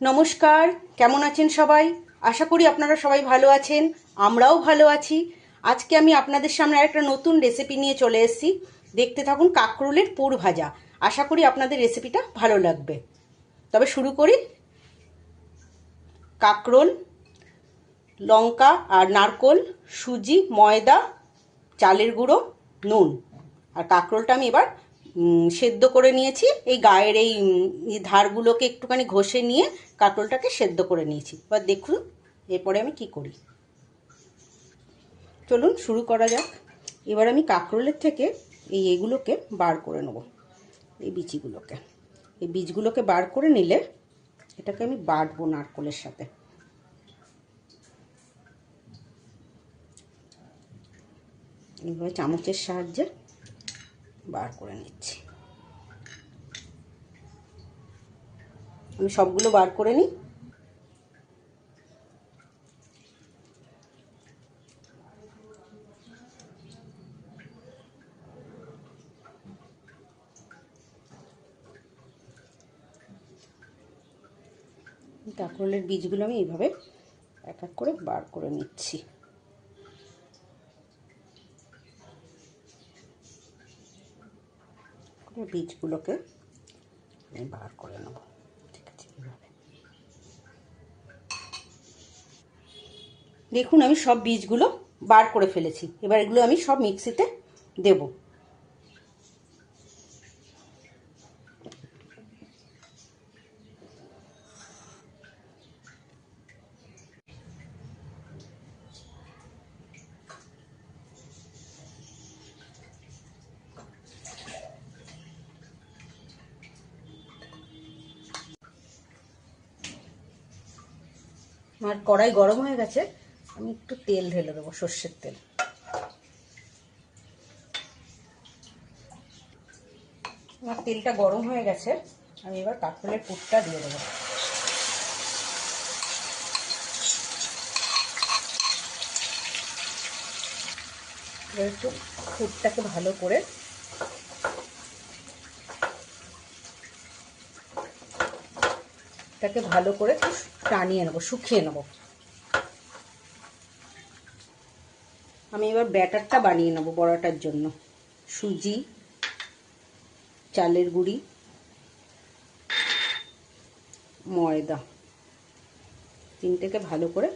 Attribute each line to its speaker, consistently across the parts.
Speaker 1: নমস্কার, কেমন আছেন সবাই? আশা করি আপনারা সবাই ভালো আছেন, আমরাও ভালো আছি। আজকে আমি আপনাদের সামনে একটা নতুন রেসিপি নিয়ে চলে এসেছি। দেখতে থাকুন কাঁকরোলের পুর ভাজা। আশা করি আপনাদের রেসিপিটা ভালো লাগবে। তবে শুরু করি। কাঁকরোল, লঙ্কা আর নারকোল, সুজি, ময়দা, চালের গুঁড়ো, নুন। আর কাঁকরোলটা আমি এবার সেদ্ধ করে নিয়েছি। এই গায়ের এই ধারগুলোকে একটুখানি ঘষে নিয়ে কাঁকরোলটাকে সেদ্ধ করে নিয়েছি। এবার দেখুন এরপরে আমি কি করি। চলুন শুরু করা যাক। এবার আমি কাঁকরোলের থেকে এই এগুলোকে বার করে নেব। এই বিচিগুলোকে এই বীজগুলোকে বার করে নিলে এটাকে আমি বাটবো নারকোলের সাথে। এইভাবে চামচের সাহায্যে বার করে নিচ্ছি। আমি সবগুলো বার করে নিই। কাঁকরোলের বীজগুলো আমি এইভাবে এক এক করে বার করে নিচ্ছি। বীজগুলোকে আমি বার করে নেব। ঠিক আছে দেখুন, আমি সব বীজগুলো বার করে ফেলেছি। এবার এগুলো আমি সব মিক্সিতে দেব। আমার কড়াই গরম হয়ে গেছে, আমি একটু তেল ঢেলে দেবো, সর্ষের তেল। আমার তেলটা গরম হয়ে গেছে, আমি এবার কাঁকরোলের পুরটা দিয়ে দেবো। একটু পুরটাকে ভালো করে এটাকে ভালো করে টানিয়ে নেব, শুকিয়ে নেব। আমি এবার ব্যাটারটা বানিয়ে নেব বড়াটার জন্য। সুজি, চালের গুঁড়ি, ময়দা, তিনটেকে ভালো করে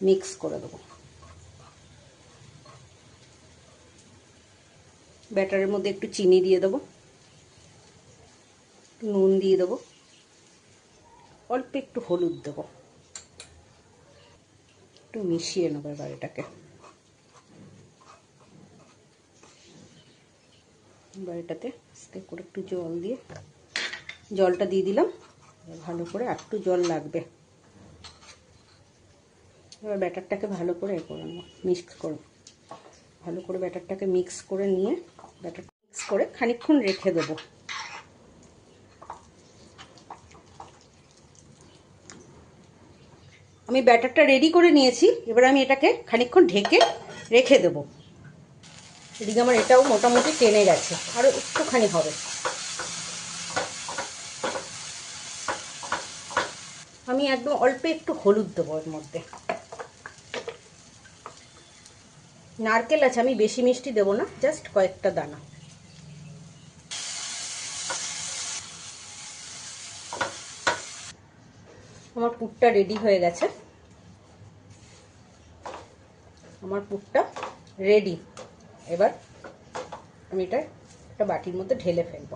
Speaker 1: মিক্স করে দেবো। ব্যাটারের মধ্যে একটু চিনি দিয়ে দেবো নুন দিয়ে দেবো। অল্প একটু হলুদ দেবো। একটু মিশিয়ে নেব এবার এটাকে। এবার এটাতে আস্তে করে একটু জল দিয়ে জলটা দিয়ে দিলাম। ভালো করে একটু জল লাগবে। এবার ব্যাটারটাকে ভালো করে এ করে নেব, মিক্স করব। ভালো করে ব্যাটারটাকে মিক্স করে নিয়ে ব্যাটার মিক্স করে খানিকক্ষণ রেখে দেবো। আমি ব্যাটারটা রেডি করে নিয়েছি। এবার আমি এটাকে খানিকক্ষণ ঢেকে রেখে দেবো। এদিকে আমার এটাও মোটামুটি টেনে গেছে। আরও একটুখানি হবে। আমি একদম অল্প একটু হলুদ দেবো এর মধ্যে। নারকেল আছে, আমি বেশি মিষ্টি দেবো না, জাস্ট কয়েকটা দানা। আমার পুরটা রেডি হয়ে গেছে। আমার পুরটা রেডি এবার আমি এটা একটা বাটির মধ্যে ঢেলে ফেলব।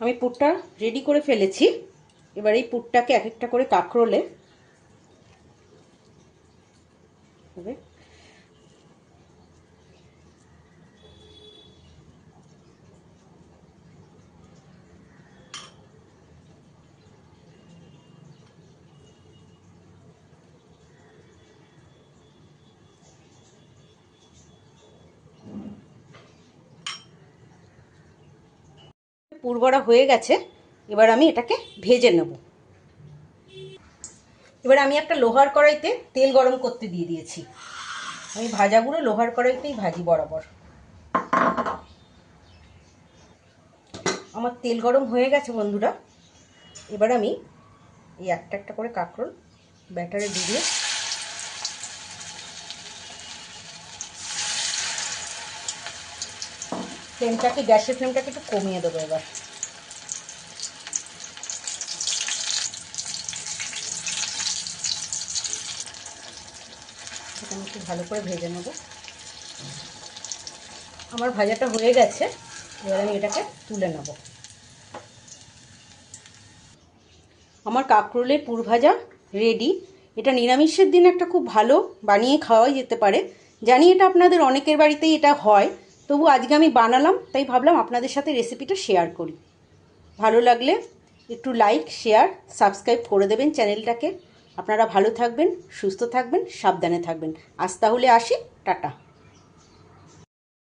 Speaker 1: আমি পুরটা রেডি করে ফেলেছি। এবার এই পুরটাকে এক একটা করে কাঁকরোলে হবে পুরবড়া হয়ে গেছে, এবার আমি এটাকে ভেজে নেব। এবার আমি একটা লোহার কড়াইতে তেল গরম করতে দিয়ে দিয়েছি। আমি ভাজাগুলো লোহার কড়াইতেই ভাজি বরাবর। আমার তেল গরম হয়ে গেছে বন্ধুরা। এবার আমি এই একটা একটা করে কাঁকরোল ব্যাটারে ডুবিয়ে ফ্লেমটাকে, গ্যাসের ফ্লেমটাকে একটু কমিয়ে দেবো এবার। আমি একটু ভালো করে ভেজে নেব। আমার ভাজাটা হয়ে গেছে, এবার আমি এটাকে তুলে নেব। আমার কাঁকরোলের পুর ভাজা রেডি এটা নিরামিষের দিন একটা খুব ভালো বানিয়ে খাওয়াই যেতে পারে। জানি এটা আপনাদের অনেকের বাড়িতেই এটা হয়। তবু আজকে আমি বানালাম, তাই ভাবলাম আপনাদের সাথে রেসিপিটা শেয়ার করি। ভালো লাগলে একটু লাইক শেয়ার সাবস্ক্রাইব করে দেবেন চ্যানেলটাকে আপনারা ভালো থাকবেন, সুস্থ থাকবেন, সাবধানে থাকবেন। আজ তাহলে আসি, টাটা।